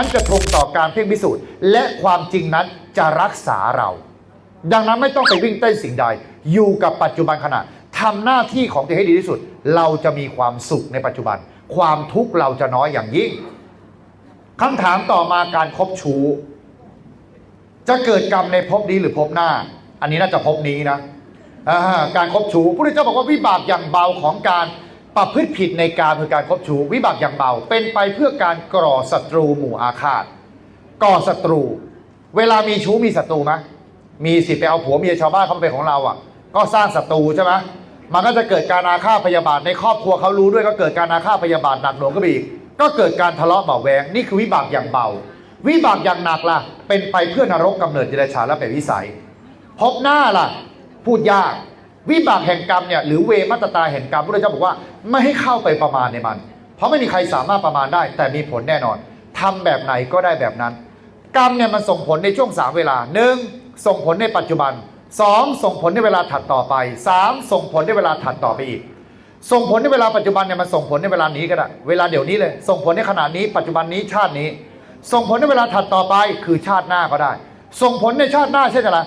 นั้นจะทงต่อการเพ่งพิสูจน์ และความจริงนั้นจะรักษาเรา ดังนั้นไม่ต้องไปวิ่งเต้นสิ่งใด อยู่กับปัจจุบันขณะทำหน้าที่ของตัวเองให้ดีที่สุด เราจะมีความสุขในปัจจุบัน ความทุกข์เราจะน้อยอย่างยิ่งคำถามต่อมาการคบชู้ จะเกิดกรรมในภพนี้หรือภพหน้า อันนี้น่าจะภพนี้นะการคบชู้พระพุทธเจ้าบอกว่าวิบากอย่างเบาของการ ประพฤติผิดในการคือการคบชู้วิบากอย่างเบา เป็นไปเพื่อการก่อศัตรูหมู่อาฆาต ก่อศัตรู เวลามีชู้มีศัตรูไหมมีสิไปเอาผัวเมียชาวบ้านเขามาเป็นของเราอะ ก็สร้างศัตรูใช่ไหมมันก็จะเกิดการอาฆาตพยาบาทในครอบครัวเขารู้ด้วยก็เกิดการอาฆาตพยาบาทหนักหน่วงก็ไปอีก ก็เกิดการทะเลาะเบาแวงนี่คือวิบากอย่างเบา วิบากอย่างหนักล่ะ เป็นไปเพื่อนรกกำเนิดเดรัจฉานและเป็นวิสัย พบหน้าล่ะ พูดยาก วิบากแห่งกรรมเนี่ยหรือเวมัตตาแห่งกรรมพระเจ้าบอกว่าไม่ให้เข้าไปประมาณในมัน เพราะไม่มีใครสามารถประมาณได้ แต่มีผลแน่นอนทำแบบไหนก็ได้แบบนั้น กรรมเนี่ยมันส่งผลในช่วงสามเวลาหนึ่งส่งผลในปัจจุบันสองส่งผลในเวลาถัดต่อไปสามส่งผลในเวลาถัดต่อไปอีก ส่งผลในเวลาปัจจุบันเนี่ยมันส่งผลในเวลานี้ก็ได้เวลาเดี๋ยวนี้เลย ส่งผลในขณะนี้ปัจจุบันนี้ชาตินี้ ส่งผลในเวลาถัดต่อไปคือชาติหน้าก็ได้ ส่งผลในชาติหน้าเช่นไร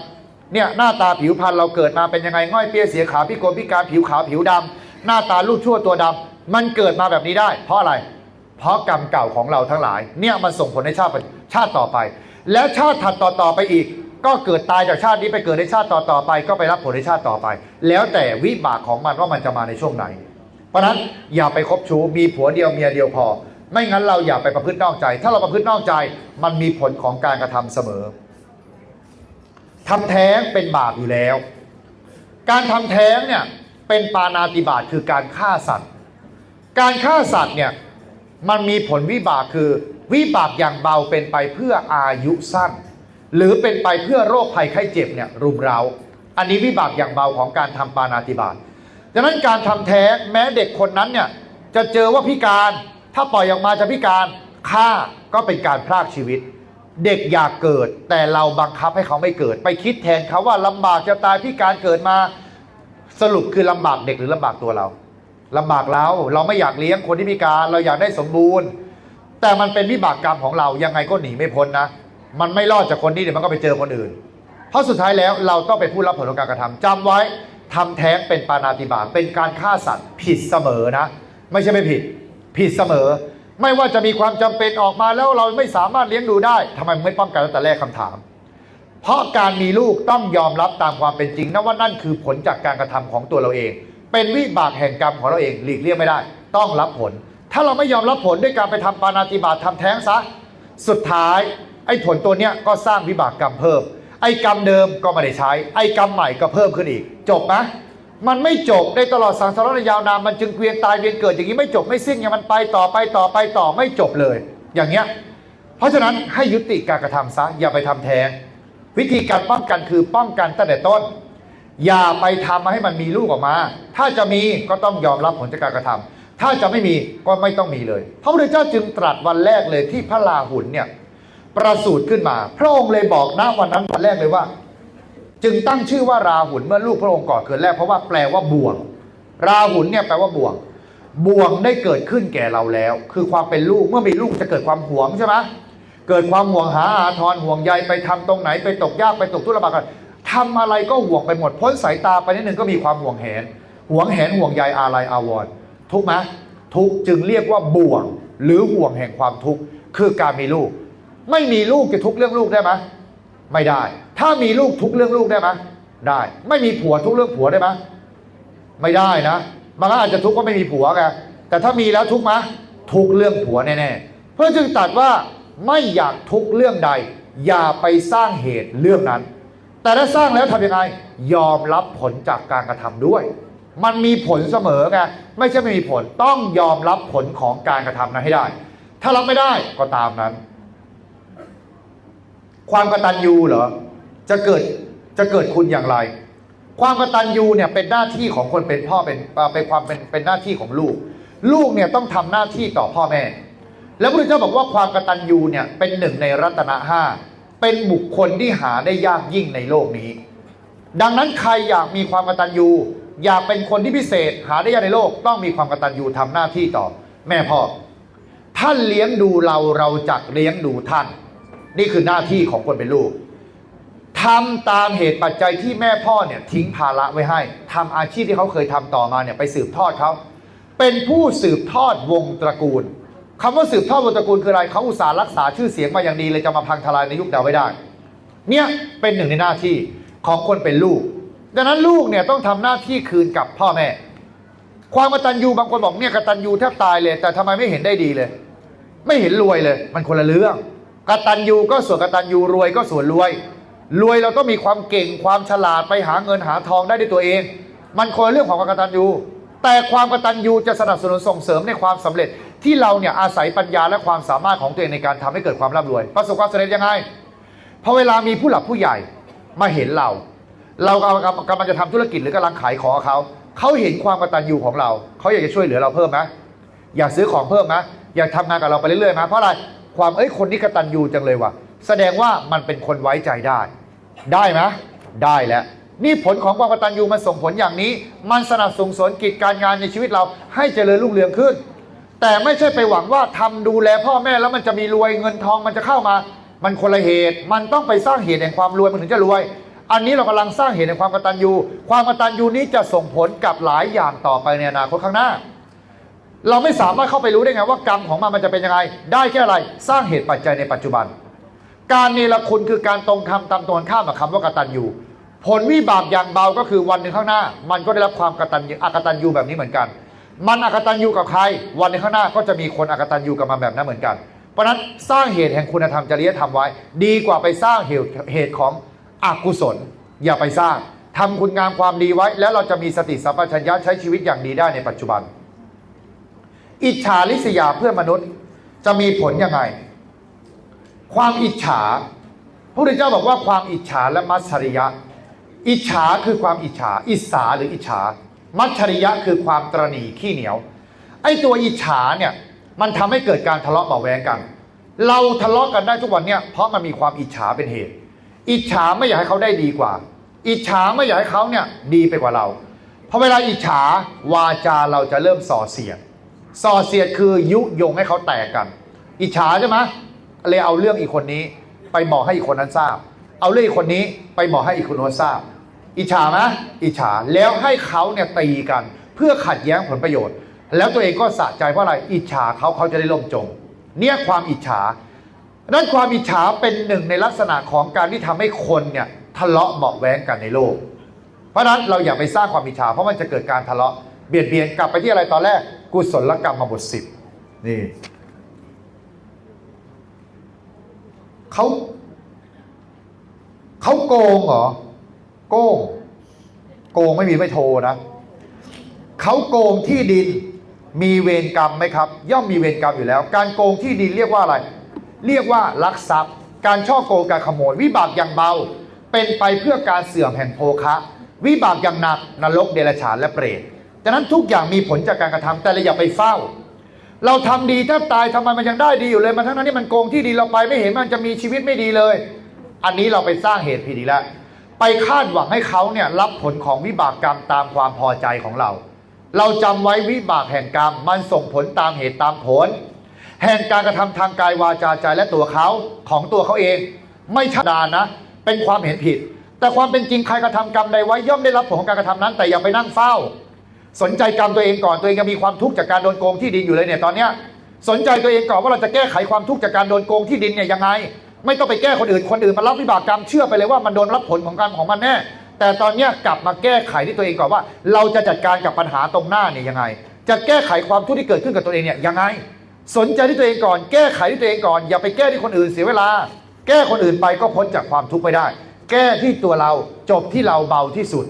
เนี่ยหน้าตาผิวพรรณเราเกิดมาเป็นยังไงง่อยเปียเสียขาพิกลพิการผิวขาวผิวดำหน้าตาลูกชั่วตัวดำมันเกิดมาแบบนี้ได้ เพราะอะไร เพราะกรรมเก่าของเราทั้งหลาย เนี่ยมันส่งผลในชาติชาติต่อไป แล้วชาติถัดต่อๆไปอีก ก็เกิดตายจากชาตินี้ไปเกิดในชาติต่อๆไป ก็ไปรับผลในชาติต่อไป แล้วแต่วิบากของมันว่ามันจะมาในช่วงไหน เพราะฉะนั้นอย่าไปคบชู้มีผัวเดียวเมียเดียวพอ ไม่งั้นเราอย่าไปประพฤตินอกใจ ถ้าเราประพฤตินอกใจ มันมีผลของการกระทำเสมอ ทำแท้งเป็นบาปอยู่แล้ว การทำแท้งเนี่ยเป็นปานาติบาตคือการฆ่าสัตว์ การฆ่าสัตว์เนี่ยมันมีผลวิบากคือวิบากอย่างเบาเป็นไปเพื่ออายุสั้น หรือเป็นไปเพื่อโรคภัยไข้เจ็บเนี่ยรุมเร้า อันนี้วิบากอย่างเบาของการทำปานาติบาตดังนั้นการทำแท้งแม้เด็กคนนั้นเนี่ยจะเจอว่าพิการ ถ้าปล่อยออกมาจะพิการฆ่าก็เป็นการพรากชีวิต เด็กอยากเกิด แต่เราบังคับให้เขาไม่เกิด ไปคิดแทนเขาว่าลำบากจะตายพิการเกิดมา สรุปคือลำบากเด็กหรือลำบากตัวเราลำบากเราเราไม่อยากเลี้ยงคนที่พิการเราอยากได้สมบูรณ์ แต่มันเป็นวิบากกรรมของเรายังไงก็หนีไม่พ้นนะ มันไม่รอดจากคนนี้เดี๋ยวมันก็ไปเจอคนอื่น เพราะสุดท้ายแล้วเราต้องเป็นผู้รับผลของการกระทำจำไว้ทำแท้งเป็นปานาติบาเป็นการฆ่าสัตว์ผิดเสมอนะ ไม่ใช่ไม่ผิด ผิดเสมอ ไม่ว่าจะมีความจำเป็นออกมาแล้วเราไม่สามารถเลี้ยงดูได้ทำไมไม่ป้องกันตั้งแต่แรกคำถาม เพราะการมีลูกต้องยอมรับตามความเป็นจริงนะว่านั่นคือผลจากการกระทำของตัวเราเอง เป็นวิบากแห่งกรรมของเราเองหลีกเลี่ยงไม่ได้ ต้องรับผล ถ้าเราไม่ยอมรับผลด้วยการไปทำปานาติบาตทำแท้งซะสุดท้ายไอ้ผลตัวเนี้ยก็สร้างวิบากกรรมเพิ่มไอ้กรรมเดิมก็ไม่ได้ใช้ ไอ้กรรมใหม่ก็เพิ่มขึ้นอีก จบไหม มันไม่จบได้ตลอดสังสารวัฏยาวนานมันจึงเวียนตายเวียนเกิดอย่างนี้ไม่จบไม่สิ้นอย่างมันไปต่อไปต่อไปต่อไม่จบเลย อย่างเงี้ยเพราะฉะนั้นให้ยุติการกระทำซะอย่าไปทำแท้งวิธีการป้องกันคือป้องกันตั้งแต่ต้น อย่าไปทำให้มันมีลูกออกมา ถ้าจะมีก็ต้องยอมรับผลจากการกระทำถ้าจะไม่มีก็ไม่ต้องมีเลย พระพุทธเจ้าจึงตรัสวันแรกเลยที่พระลาหุนเนี่ยประสูติขึ้นมา พระองค์เลยบอกนะวันนั้นวันแรกเลยว่า จึงตั้งชื่อว่าราหุลเมื่อลูกพระองค์ก่อเกิดแรกเพราะว่าแปลว่าบ่วง ราหุลเนี่ยแปลว่าบ่วง บ่วงได้เกิดขึ้นแก่เราแล้ว คือความเป็นลูกเมื่อมีลูกจะเกิดความหวงใช่ไหมเกิดความห่วงหาอาทรห่วงใยไปทำตรงไหนไปตกยากไปตกทุรบากันทำอะไรก็ห่วงไปหมดพ้นสายตาไปนิดนึงก็มีความห่วงแหนห่วงแหนห่วงใยอาลัยอาวร์ทุกไหมทุกจึงเรียกว่าบ่วง หรือห่วงแห่งความทุกข์คือการมีลูก ไม่มีลูกจะทุกเรื่องลูกได้ไหม ไม่ได้ ถ้ามีลูกทุกเรื่องลูกได้ไหมได้ ไม่มีผัวทุกเรื่องผัวได้ไหมไม่ได้นะมันก็อาจจะทุกข์ว่าไม่มีผัวไงแต่ถ้ามีแล้วทุกข์ไหมทุกเรื่องผัวแน่ๆเพื่อจึงตัดว่าไม่อยากทุกเรื่องใด อย่าไปสร้างเหตุเรื่องนั้น แต่ถ้าสร้างแล้วทำยังไง ยอมรับผลจากการกระทำด้วย มันมีผลเสมอไงไม่ใช่ไม่มีผลต้องยอมรับผลของการกระทำนั้นให้ได้ ถ้ารับไม่ได้ก็ตามนั้น ความกตัญญูเหรอ จะเกิดจะเกิดคุณอย่างไร ความกตัญญูเนี่ยเป็นหน้าที่ของคนเป็นพ่อเป็นเป็นความเป็นเป็นหน้าที่ของลูก ลูกเนี่ยต้องทำหน้าที่ต่อพ่อแม่ แล้วพระเจ้าบอกว่าความกตัญญูเนี่ยเป็นหนึ่งในรัตนะห้าเป็นบุคคลที่หาได้ยากยิ่งในโลกนี้ ดังนั้นใครอยากมีความกตัญญู อยากเป็นคนที่พิเศษ หาได้ยากในโลก ต้องมีความกตัญญูทำหน้าที่ต่อแม่พ่อทท่านเลี้ยงดูเราเราจักเลี้ยงดูท่าน นี่คือหน้าที่ของคนเป็นลูกทำตามเหตุปัจจัยที่แม่พ่อเนี่ยทิ้งภาระไว้ให้ทำอาชีพที่เขาเคยทำต่อมาเนี่ยไปสืบทอดเขาเป็นผู้สืบทอดวงตระกูลคำว่าสืบทอดวงตระกูลคืออะไรเขาอุตส่าห์รักษาชื่อเสียงมาอย่างดีเลยจะมาพังทลายในยุคเดาไม่ได้ เนี่ยเป็นหนึ่งในหน้าที่ของคนเป็นลูก ดังนั้นลูกเนี่ยต้องทำหน้าที่คืนกับพ่อแม่ ความกตัญญูบางคนบอกเนี่ยกตัญญูแทบตายเลย แต่ทำไมไม่เห็นได้ดีเลย ไม่เห็นรวยเลย มันคนละเรื่อง กตัญญูก็ส่วนกตัญญูรวยก็ส่วนรวย รวยเราต้องมีความเก่งความฉลาดไปหาเงินหาทองได้ด้วยตัวเอง มันคนเรื่องของความกตัญญูแต่ความกตัญญูจะสนับสนุนส่งเสริมในความสำเร็จที่เราเนี่ยอาศัยปัญญาและความสามารถของตัวเองในการทำให้เกิดความร่ำรวย ประสบความสำเร็จยังไงพอเวลามีผู้หลักผู้ใหญ่มาเห็นเรา เรากำลังกำลังจะทำธุรกิจหรือกำลังขายของเขาเขาเห็นความกตัญญูของเรา เขาอยากจะช่วยเหลือเราเพิ่มไหมอยากซื้อของเพิ่มไหมอยากทำงานกับเราไปเรื่อยๆไหมเพราะอะไร ความเอ้ยคนนี้กระตัญญูจังเลยว่ะ แสดงว่ามันเป็นคนไว้ใจได้ ได้ไหมได้แล้วนี่ผลของความกตัญญูมันส่งผลอย่างนี้ มันสนับสนุนสนกิจการงานในชีวิตเราให้เจริญรุ่งเรืองขึ้น แต่ไม่ใช่ไปหวังว่าทำดูแลพ่อแม่แล้วมันจะมีรวยเงินทองมันจะเข้ามา มันคนละเหตุ มันต้องไปสร้างเหตุแห่งความรวยมันถึงจะรวย อันนี้เรากำลังสร้างเหตุแห่งความกตัญญู ความกตัญญูนี้จะส่งผลกับหลายอย่างต่อไปในอนาคตข้างหน้า เราไม่สามารถเข้าไปรู้ได้ไงว่ากรรมของมันมันจะเป็นยังไง ได้แค่อะไรสร้างเหตุปัจจัยในปัจจุบัน การเนรคุณคือการตรงคำตามตรงข้ามกับคำว่ากตัญญูผลวิบากอย่างเบาก็คือวันหนึ่งข้างหน้า มันก็ได้รับความกตัญญูอกตัญญูแบบนี้เหมือนกัน มันอกตัญญูกับใคร วันหนึ่งข้างหน้าก็จะมีคนอกตัญญูกับมันแบบนั้นเหมือนกัน เพราะฉะนั้นสร้างเหตุแห่งคุณธรรมจริยธรรมไว้ ดีกว่าไปสร้างเหตุเหตุของอกุศล อย่าไปสร้างทำคุณงามความดีไว้ แล้วเราจะมีสติสัมปชัญญะใช้ชีวิตอย่างดีได้ในปัจจุบัน อิจฉาริษยาเพื่อนมนุษย์ จะมีผลยังไง ความอิจฉาพระพุทธเจ้าบอกว่าความอิจฉาและมัจฉริยะ อิจฉาคือความอิจฉา อิสาหรืออิจฉา มัจฉริยะคือความตรณีขี้เหนียว ไอ้ตัวอิจฉาเนี่ยมันทำให้เกิดการทะเลาะเบาแวงกัน เราทะเลาะกันได้ทุกวันเนี่ยเพราะมันมีความอิจฉาเป็นเหตุ อิจฉาไม่อยากให้เขาได้ดีกว่า อิจฉาไม่อยากให้เขาเนี่ยดีไปกว่าเราพอเวลาอิจฉาวาจาเราจะเริ่มส่อเสียด ส่อเสียดคือยุยงให้เขาแตกกัน อิจฉาใช่ไหมเลยเอาเรื่องอีกคนนี้ ไปบอกให้อีกคนนั้นทราบ เอาเรื่องอีกคนนี้ไปบอกให้อีกคนโน้นทราบ อิจฉาไหมอิจฉาแล้วให้เขาเนี่ยตีกัน เพื่อขัดแย้งผลประโยชน์ แล้วตัวเองก็สะใจเพราะอะไรอิจฉาเขาเขาจะได้ล่มจม เนี่ยความอิจฉาดังนั้นความอิจฉาเป็นหนึ่งในลักษณะของการที่ทำให้คนเนี่ยทะเลาะเบาะแว้งกันในโลก เพราะนั้นเราอย่าไปสร้างความอิจฉาเพราะมันจะเกิดการทะเลาะเบียดเบียนกลับไปที่อะไรตอนแรก กุศลกรรมมาบทสิบนี่เขาเขาโกงเหรอ โกง โกงไม่มีไม่โทนะเขาโกงที่ดินมีเวรกรรมไหมครับ ย่อมมีเวรกรรมอยู่แล้ว การโกงที่ดินเรียกว่าอะไร เรียกว่าลักทรัพย์ การช่อโกงการขโมย วิบากอย่างเบา เป็นไปเพื่อการเสื่อมแห่งโภคะ วิบากอย่างหนักนรกเดรัจฉานและเปรต ดังนั้นทุกอย่างมีผลจากการกระทำแต่เราอย่าไปเฝ้า เราทำดีแทบตายทำไมมันยังได้ดีอยู่เลยมันทั้งนั้นที่มันโกงที่ดีเราไปไม่เห็นมันจะมีชีวิตไม่ดีเลย อันนี้เราไปสร้างเหตุผิดอีกแล้วไปคาดหวังให้เขาเนี่ยรับผลของวิบากกรรมตามความพอใจของเรา เราจำไว้วิบากแห่งกรรม มันส่งผลตามเหตุตามผล แห่งการกระทำทางกายวาจาใจและตัวเขาของตัวเขาเอง ไม่ชดดานนะ เป็นความเห็นผิด แต่ความเป็นจริงใครกระทำกรรมใดไว้ย่อมได้รับผลของการกระทำนั้น แต่อย่าไปนั่งเฝ้า สนใจกรรมตัวเองก่อนตัวเองยังมีความทุกข์จากการโดนโกงที่ดินอยู่เลยเนี่ยตอนเนี้ยสนใจตัวเองก่อนว่าเราจะแก้ไขความทุกข์จากการโดนโกงที่ดินเนี่ยยังไง ไม่ต้องไปแก้คนอื่นคนอื่นมารับวิบากกรรมเชื่อไปเลยว่ามันโดนรับผลของกรรมของมันแน่แต่ตอนเนี้ยกลับมาแก้ไขที่ตัวเองก่อนว่า เราจะจัดการกับปัญหาตรงหน้าเนี่ยยังไง จะแก้ไขความทุกข์ที่เกิดขึ้นกับตัวเองเนี่ยยังไง สนใจที่ตัวเองก่อน แก้ไขที่ตัวเองก่อน อย่าไปแก้ที่คนอื่นเสียเวลา แก้คนอื่นไปก็พ้นจากความทุกข์ไม่ได้ แก้ที่ตัวเราจบที่เราเบาที่สุด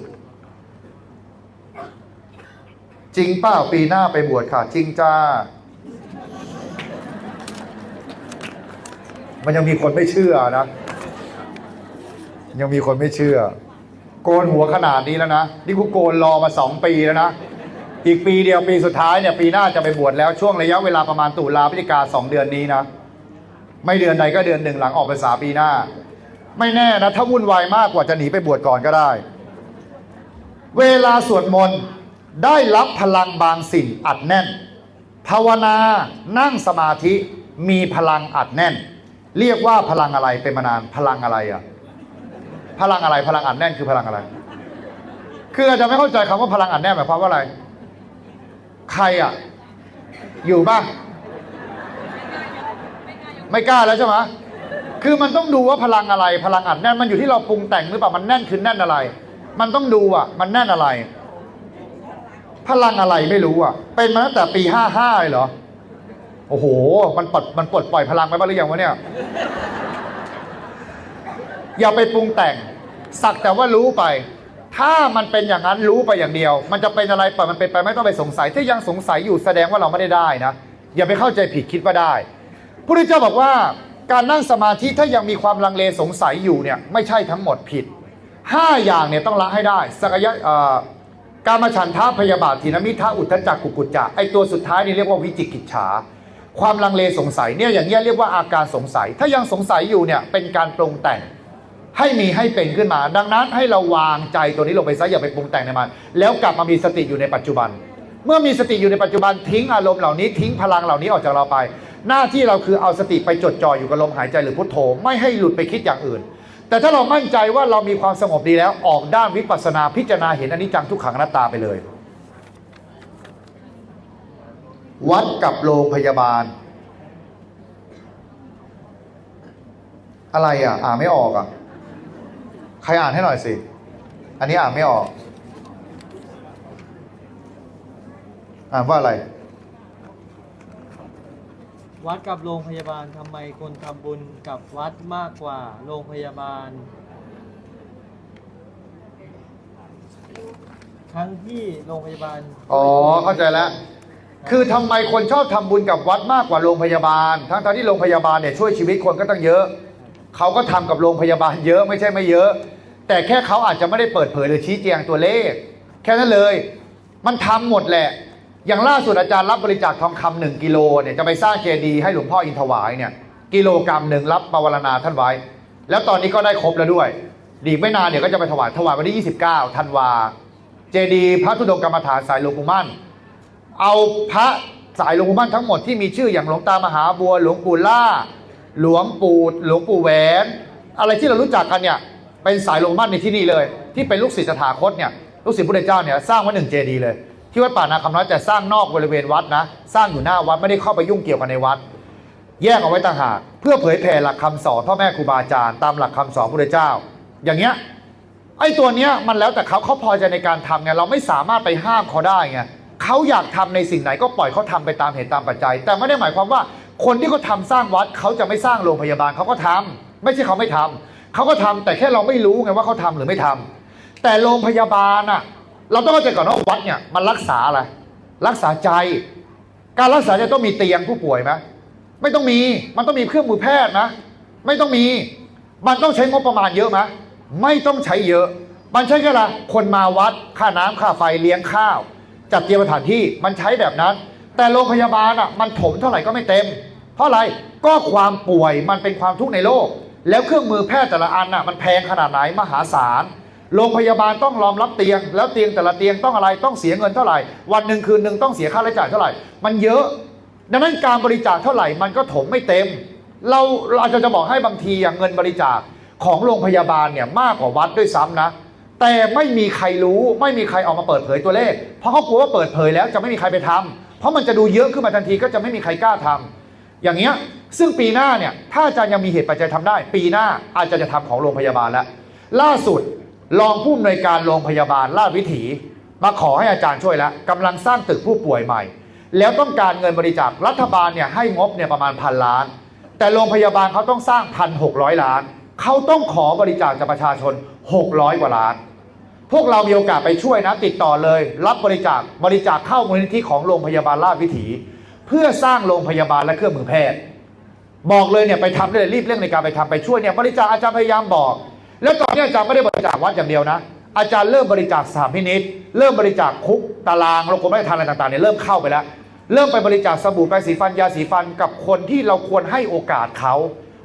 จริงเปล่าปีหน้าไปบวชค่ะ จริงจ้า มันยังมีคนไม่เชื่อนะ ยังมีคนไม่เชื่อ โกนหัวขนาดนี้แล้วนะ นี่กูโกนรอมาสองปีแล้วนะ อีกปีเดียวปีสุดท้ายเนี่ยปีหน้าจะไปบวชแล้วช่วงระยะเวลาประมาณตุลาพฤศจิกาสองเดือนนี้นะ ไม่เดือนใดก็เดือนหนึ่งหลังออกพรรษาปีหน้า ไม่แน่นะ ถ้าวุ่นวายมากกว่าจะหนีไปบวชก่อนก็ได้ เวลาสวดมนต์ ได้รับพลังบางสิ่งอัดแน่น ภาวนานั่งสมาธิมีพลังอัดแน่น เรียกว่าพลังอะไรเป็นมานานพลังอะไรอะพลังอะไรพลังอัดแน่นคือพลังอะไร คืออาจจะไม่เข้าใจคำว่าพลังอัดแน่นหมายความว่าอะไร ใครอะ อยู่บ้างไม่กล้าแล้วใช่ไหมคือมันต้องดูว่าพลังอะไร พลังอัดแน่นมันอยู่ที่เราปรุงแต่งหรือเปล่ามันแน่นคือแน่นอะไร มันต้องดูอะ มันแน่นอะไร พลังอะไรไม่รู้อะ เป็นมาตั้งแต่ปีห้าห้าเลยเหรอ โอ้โห มันปลดมันปลดปล่อยพลังไปบ้างหรือยังวะเนี่ย อย่าไปปรุงแต่ง สักแต่ว่ารู้ไป ถ้ามันเป็นอย่างนั้นรู้ไปอย่างเดียว มันจะเป็นอะไรปล่อยมันเป็นไปไม่ต้องไปสงสัย ถ้ายังสงสัยอยู่แสดงว่าเราไม่ได้ได้นะ อย่าไปเข้าใจผิดคิดว่าได้พระพุทธเจ้าบอกว่าการนั่งสมาธิถ้ายังมีความลังเลสงสัยอยู่เนี่ยไม่ใช่ทั้งหมดผิดห้าอย่างเนี่ยต้องละให้ได้ สักยะ การมาฉันทาพยาบาททีนมิทาอุทธจักกุกุจจะไอตัวสุดท้ายนี่เรียกว่าวิจิกิจฉา ความลังเลสงสัยเนี่ยอย่างเงี้ยเรียกว่าอาการสงสัย ถ้ายังสงสัยอยู่เนี่ยเป็นการปรุงแต่งให้มีให้เป็นขึ้นมา ดังนั้นให้เราวางใจตัวนี้ลงไปซะอย่าไปปรุงแต่งในมันแล้วกลับมามีสติอยู่ในปัจจุบัน เมื่อมีสติอยู่ในปัจจุบันทิ้งอารมณ์เหล่านี้ทิ้งพลังเหล่านี้ออกจากเราไป หน้าที่เราคือเอาสติไปจดจ่ออยู่กับลมหายใจหรือพุทโธไม่ให้หลุดไปคิดอย่างอื่น แต่ถ้าเรามั่นใจว่าเรามีความสงบดีแล้ว ออกด้านวิปัสสนาพิจารณาเห็นอนิจจังทุกขังอนัตตาไปเลย วัดกับโรงพยาบาล อะไรอะ อ่านไม่ออกอะ ใครอ่านให้หน่อยสิ อันนี้อ่านไม่ออก อ่านว่าอะไร วัดกับโรงพยาบาลทำไมคนทำบุญกับวัดมากกว่าโรงพยาบาล ทั้งที่โรงพยาบาลอ๋อเข้าใจแล้ว คือทำไมคนชอบทำบุญกับวัดมากกว่าโรงพยาบาล ทั้งๆที่โรงพยาบาลเนี่ยช่วยชีวิตคนก็ตั้งเยอะ เขาก็ทำกับโรงพยาบาลเยอะไม่ใช่ไม่เยอะ แต่แค่เขาอาจจะไม่ได้เปิดเผยหรือชี้แจงตัวเลข แค่นั้นเลย มันทำหมดแหละ อย่างล่าสุดอาจารย์รับบริจาคทองคำหนึ่งกิโลเนี่ยจะไปสร้างเจดีย์ให้หลวงพ่ออินทวายเนี่ยกิโลกรัมหนึ่งรับปวารณาท่านไว้ แล้วตอนนี้ก็ได้ครบแล้วด้วยดีไม่นานเดี๋ยวก็จะไปถวายถวายวันที่ 29ธันวาเจดีย์พระธุดงค์กรรมฐานสายหลวงปู่มั่น เอาพระสายหลวงปู่มั่นทั้งหมดที่มีชื่ออย่างหลวงตามหาบัวหลวงปู่ล่า หลวงปู่หลวงปู่แหวน อะไรที่เรารู้จักกันเนี่ยเป็นสายหลวงปู่มั่นในที่นี่เลย ที่เป็นลูกศิษย์สถาคตเนี่ยลูกศิษย์พระเจ้าเนี่ยสร้างไว้หนึ่งเจดีย์เลย ที่วัดป่านาคำน้อยแต่สร้างนอกบริเวณวัดนะ สร้างอยู่หน้าวัดไม่ได้เข้าไปยุ่งเกี่ยวกันในวัด แยกเอาไว้ต่างหากเพื่อเผยแผ่หลักคำสอนพ่อแม่ครูบาอาจารย์ตามหลักคำสอนพระเจ้า อย่างเงี้ยไอ้ตัวเนี้ยมันแล้วแต่เขาเขาพอใจในการทำไงเราไม่สามารถไปห้ามเขาได้ไงเขาอยากทำในสิ่งไหนก็ปล่อยเขาทำไปตามเหตุตามปัจจัย แต่ไม่ได้หมายความว่าคนที่เขาทาสร้างวัดเขาจะไม่สร้างโรงพยาบาลเขาก็ทำไม่ใช่เขาไม่ทำเขาก็ทำแต่แค่เราไม่รู้ไงว่าเขาทำหรือไม่ทำแต่โรงพยาบาลอะ เราต้องเข้าใจก่อนว่าวัดเนี่ยมันรักษาอะไร รักษาใจ การรักษาจะต้องมีเตียงผู้ป่วยไหมไม่ต้องมี มันต้องมีเครื่องมือแพทย์นะ ไม่ต้องมี มันต้องใช้งบประมาณเยอะไหมไม่ต้องใช้เยอะ มันใช้แค่ละคนมาวัด ค่าน้ำค่าไฟเลี้ยงข้าว จัดเตรียมสถานที่ มันใช้แบบนั้น แต่โรงพยาบาลอะ มันถมเท่าไหร่ก็ไม่เต็ม เพราะอะไร ก็ความป่วยมันเป็นความทุกข์ในโลก แล้วเครื่องมือแพทย์แต่ละอันน่ะ มันแพงขนาดไหน มหาศาล โรงพยาบาลต้องรองรับเตียง แล้วเตียงแต่ละเตียงต้องอะไรต้องเสียเงินเท่าไหร่ วันหนึ่งคืนหนึ่งต้องเสียค่าใช้จ่ายเท่าไหร่ มันเยอะดังนั้นการบริจาคเท่าไหร่มันก็ถมไม่เต็ม เราเราอาจจะจะบอกให้บางทีอะเงินบริจาคของโรงพยาบาลเนี่ยมากกว่าวัดด้วยซ้ำนะ แต่ไม่มีใครรู้ไม่มีใครออกมาเปิดเผยตัวเลข เพราะเขากลัวว่าเปิดเผยแล้วจะไม่มีใครไปทำเพราะมันจะดูเยอะขึ้นมาทันทีก็จะไม่มีใครกล้าทำอย่างเงี้ยซึ่งปีหน้าเนี่ยถ้าอาจารย์ยังมีเหตุปัจจัยทำได้ ปีหน้าอาจจะจะทำของโรงพยาบาลแล้วล่าสุด รองผู้อำนวยการโรงพยาบาลลาดวิถีมาขอให้อาจารย์ช่วยแล้วกำลังสร้างตึกผู้ป่วยใหม่ แล้วต้องการเงินบริจาครัฐบาลเนี่ยให้งบเนี่ยประมาณพันล้าน แต่โรงพยาบาลเขาต้องสร้างพันหกร้อยล้าน เขาต้องขอบริจาคจากประชาชน 600 กว่าล้าน พวกเรามีโอกาสไปช่วยนะติดต่อเลย รับบริจาคบริจาคเข้ามูลนิธิของโรงพยาบาลราชวิถี เพื่อสร้างโรงพยาบาลและเครื่องมือแพทย์ บอกเลยเนี่ยไปทำได้เลยรีบเร่งในการไปทำไปช่วยเนี่ยบริจาคอาจารย์พยายามบอก แล้วตอนนี้อาจารย์ไม่ได้บริจาควัดอย่างเดียวนะ อาจารย์เริ่มบริจาคสถามพินิษเริ่มบริจาคคุกตารางโรงกรมราชทานอะไรต่างๆเนี่ยเริ่มเข้าไปแล้ว เริ่มไปบริจาคสบู่แปรงสีฟันยาสีฟันกับคนที่เราควรให้โอกาสเขา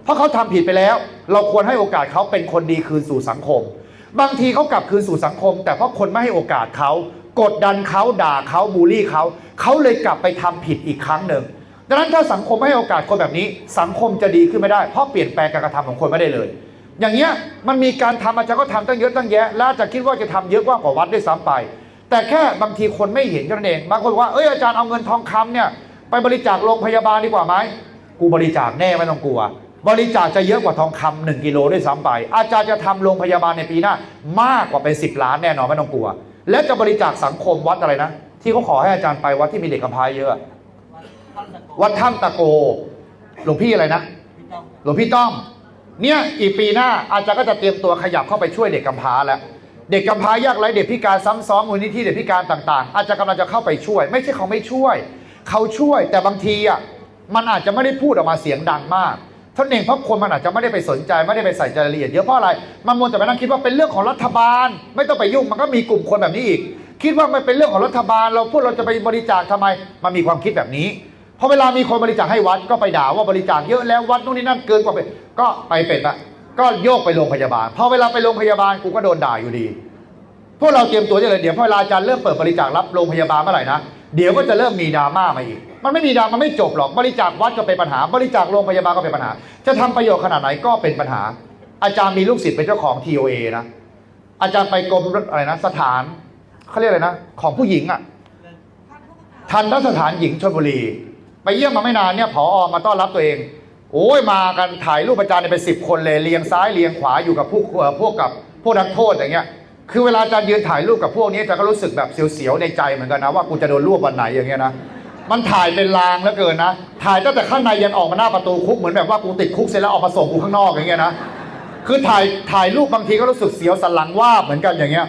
เพราะเขาทำผิดไปแล้ว เราควรให้โอกาสเขาเป็นคนดีคืนสู่สังคม บางทีเขากลับคืนสู่สังคม แต่เพราะคนไม่ให้โอกาสเขากดดันเขาด่าเขาบูลลี่เขาเขาเลยกลับไปทำผิดอีกครั้งหนึ่งดังนั้นถ้าสังคมไม่ให้โอกาสคนแบบนี้ สังคมจะดีขึ้นไม่ได้เพราะเปลี่ยนแปลงการกระทำของคนไม่ได้เลย อย่างเงี้ยมันมีการทำอาจารย์ก็ทำตั้งเยอะตั้งแยะแล้วอาจจะคิดว่าจะทำเยอะกว่ากว่าวัดได้ซ้ำไป แต่แค่บางทีคนไม่เห็นเท่านั้นเองบางคนว่าเอ้ยอาจารย์เอาเงินทองคำเนี่ยไปบริจาคโรงพยาบาลดีกว่าไหมกูบริจาคแน่ไม่ต้องกลัว บริจาคจะเยอะกว่าทองคำหนึ่งกิโลด้วยซ้ำไป อาจารย์จะทำโรงพยาบาลในปีหน้ามากกว่าเป็น 10 ล้านแน่นอนไม่ต้องกลัว และจะบริจาคสังคมวัดอะไรนะ ที่เขาขอให้อาจารย์ไปวัดที่มีเด็กกำพร้าเยอะ วัดถ้ำตะโกหลวงพี่อะไรนะหลวงพี่ต้อม เนี่ยอีกปีหน้าอาจารย์ก็จะเตรียมตัวขยับเข้าไปช่วยเด็กกำพร้าแล้วเด็กกำพร้ายากไร้เด็กพิการซ้ำซ้อนมูลนิธิเด็กพิการต่าง ๆ อาจารย์กำลังจะเข้าไปช่วย ไม่ใช่เขาไม่ช่วย เขาช่วยแต่บางทีอะมันอาจจะไม่ได้พูดออกมาเสียงดังมากท่านเองเพราะคนมันอาจจะไม่ได้ไปสนใจไม่ได้ไปใส่ใจรายละเอียดเยอะเพราะอะไรมันมัวแต่ไปนั่งคิดว่าเป็นเรื่องของรัฐบาล ไม่ต้องไปยุ่งมันก็มีกลุ่มคนแบบนี้อีก คิดว่ามันเป็นเรื่องของรัฐบาล เราพูดเราจะไปบริจาคทำไม มันมีความคิดแบบนี้ พอเวลามีคนบริจาคให้วัดก็ไปด่าว่าบริจาคเยอะแล้ววัดนู่นนี่นั่นเกินกว่าไปก็ไปเป็ดอะก็โยกไปโรงพยาบาลพอเวลาไปโรงพยาบาลกูก็โดนด่าอยู่ดี พวกเราเตรียมตัวได้เลยเดี๋ยวพอเวลาอาจารย์เริ่มเปิดบริจาครับโรงพยาบาลเมื่อไหร่นะเดี๋ยวก็จะเริ่มมีดราม่ามาอีก มันไม่มีดราม่าไม่จบหรอกบริจาควัดก็เป็นปัญหา บริจาคโรงพยาบาลก็เป็นปัญหา จะทำประโยชน์ขนาดไหนก็เป็นปัญหา อาจารย์มีลูกศิษย์เป็นเจ้าของ TOA นะอาจารย์ไปกรมอะไรนะ สถานเขาเรียกอะไรนะ ของผู้หญิงอะทันทสถานหญิงชลบุรี ไปเยี่ยมมาไม่นานเนี่ยผอมาต้อนรับตัวเอง โอ้ยมากันถ่ายรูปอาจารย์เนี่ยเป็นสิบคนเลยเรียงซ้ายเรียงขวาอยู่กับพวกพวกกับพวกนักโทษอย่างเงี้ยคือเวลาอาจารย์ยืนถ่ายรูปกับพวกนี้อาจารย์ก็รู้สึกแบบเสียวๆในใจเหมือนกันนะว่ากูจะโดนรวบวันไหนอย่างเงี้ยนะมันถ่ายเป็นลางแล้วเกินนะ ถ่ายตั้งแต่ข้างในยันออกมาหน้าประตูคุกเหมือนแบบว่ากูติดคุกเสร็จแล้วออกมาส่งกูข้างนอกอย่างเงี้ยนะคือถ่ายถ่ายรูปบางทีก็รู้สึกเสียวสันหลังว่าเหมือนกันอย่างเงี้ย